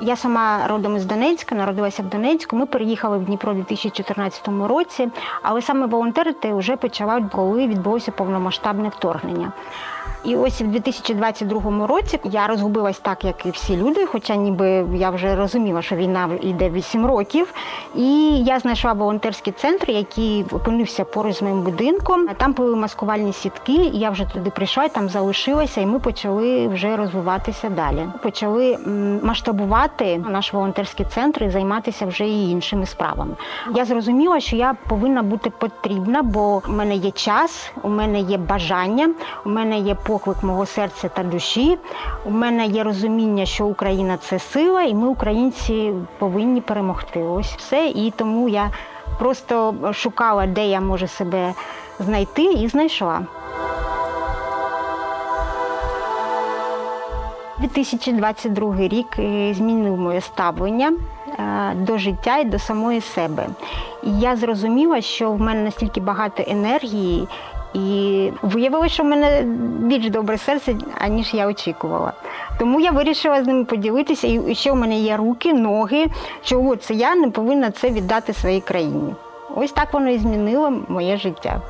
Я сама родом із Донецька, народилася в Донецьку. Ми переїхали в Дніпро у 2014 році, але саме волонтерити вже почала, коли відбулося повномасштабне вторгнення. І ось в 2022 році я розгубилась так, як і всі люди, хоча ніби я вже розуміла, що війна йде 8 років. І я знайшла волонтерський центр, який опинився поруч з моїм будинком. Там були маскувальні сітки, і я вже туди прийшла, і там залишилася, і ми почали вже розвиватися далі. Почали м, масштабувати наш волонтерський центр і займатися вже і іншими справами. Я зрозуміла, що я повинна бути потрібна, бо в мене є час, у мене є бажання, у мене є поклик мого серця та душі. У мене є розуміння, що Україна це сила, і ми, українці, повинні перемогти. Ось все. І тому я просто шукала, де я можу себе знайти, і знайшла. 2022 рік е, змінив моє ставлення е, до життя і до самої себе. І я зрозуміла, що в мене настільки багато енергії, і виявилося, що в мене більш добре серце, аніж я очікувала. Тому я вирішила з ними поділитися, і ще в мене є руки, ноги. Чого це я не повинна це віддати своїй країні. Ось так воно і змінило моє життя.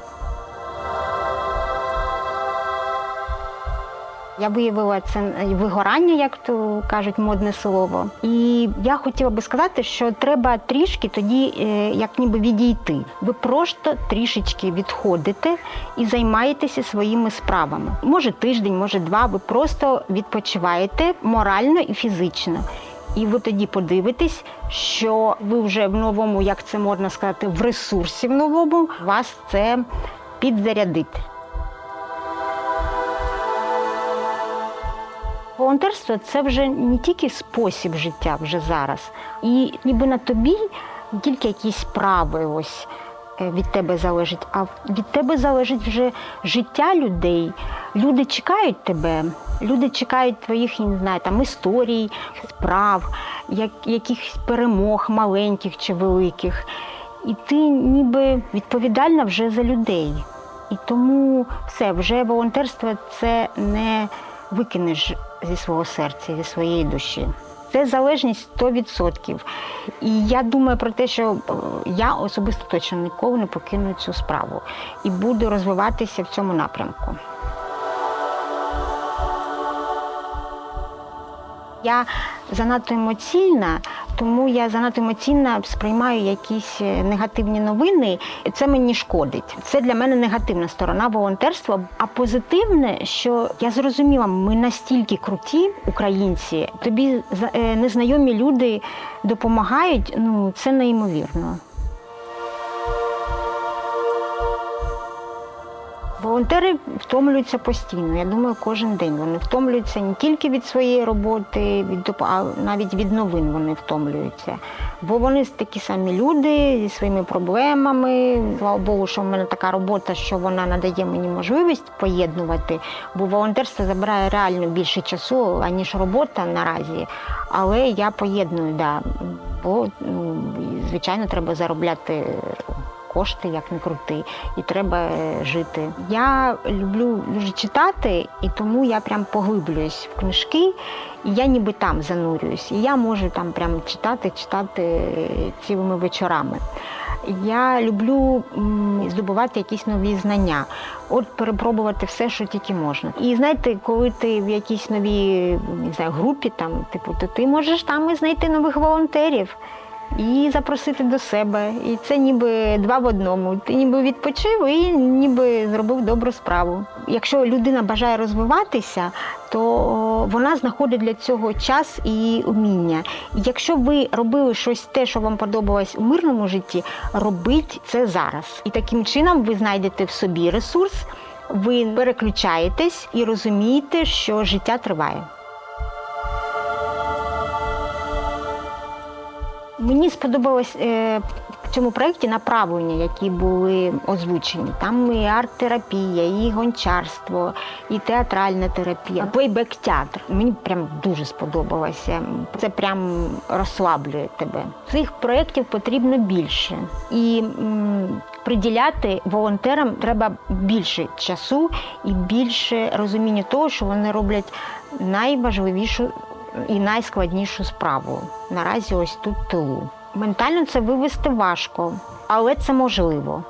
Я виявила це вигорання, як то кажуть, модне слово. І я хотіла би сказати, що треба трішки тоді, е, як ніби відійти. Ви просто трішечки відходите і займаєтеся своїми справами. Може тиждень, може два. Ви просто відпочиваєте морально і фізично. І ви тоді подивитесь, що ви вже в новому, як це можна сказати, в ресурсі в новому вас це підзарядить. Волонтерство це вже не тільки спосіб життя вже зараз, і ніби на тобі тільки якісь справи ось е, від тебе залежить, а від тебе залежить вже життя людей. Люди чекають тебе, люди чекають твоїх, я не знаю, там історій, справ, як, якихось перемог маленьких чи великих. І ти ніби відповідальна вже за людей. І тому все, вже волонтерство це не викинеш зі свого серця, зі своєї душі. Це залежність 100%. І я думаю про те, що е, я особисто точно ніколи не покину цю справу і буду розвиватися в цьому напрямку. Я занадто емоційна, тому я занадто емоційно сприймаю якісь е, негативні новини. і Це мені шкодить. Це для мене негативна сторона волонтерства. А позитивне, що я зрозуміла, ми настільки круті, українці, тобі е, незнайомі люди допомагають. Ну це неймовірно. Волонтери втомлюються постійно. Я думаю, кожен день вони втомлюються не тільки від своєї роботи, від а навіть від новин вони втомлюються. Бо вони такі самі люди зі своїми проблемами. Слава Богу, що в мене така робота, що вона надає мені можливість поєднувати. Бо волонтерство забирає реально більше часу, аніж робота наразі. Але я поєдную, да. бо ну, звичайно треба заробляти кошти, як не крути, і треба е, жити. Я люблю дуже читати, і тому я прям поглиблююсь в книжки, і я ніби там занурююсь. І я можу там прям читати, читати е, цілими вечорами. Я люблю здобувати якісь нові знання, от перепробувати все, що тільки можна. І знаєте, коли ти в якійсь новій не знаю, групі, там, типу, то ти можеш там і знайти нових волонтерів і запросити до себе. І це ніби два в одному. Ти ніби відпочив і ніби зробив добру справу. Якщо людина бажає розвиватися, то вона знаходить для цього час і уміння. Якщо ви робили щось те, що вам подобалось у мирному житті, робіть це зараз. І таким чином ви знайдете в собі ресурс, ви переключаєтесь і розумієте, що життя триває. Мені сподобалось е, в цьому проєкті направлення, які були озвучені. Там і арт-терапія, і гончарство, і театральна терапія, плейбек-театр. Мені прям дуже сподобалося. Це прям розслаблює тебе. Цих проєктів потрібно більше. І м, приділяти волонтерам треба більше часу і більше розуміння того, що вони роблять найважливішу і найскладнішу справу. Наразі ось тут тилу. Ментально це вивести важко, але це можливо.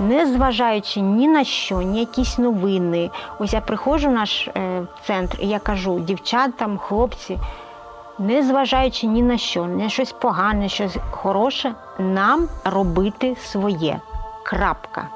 Не зважаючи ні на що, ні якісь новини. Ось я приходжу в наш е, центр і я кажу дівчатам, хлопці, не зважаючи ні на що, не щось погане, щось хороше, нам робити своє. Крапка.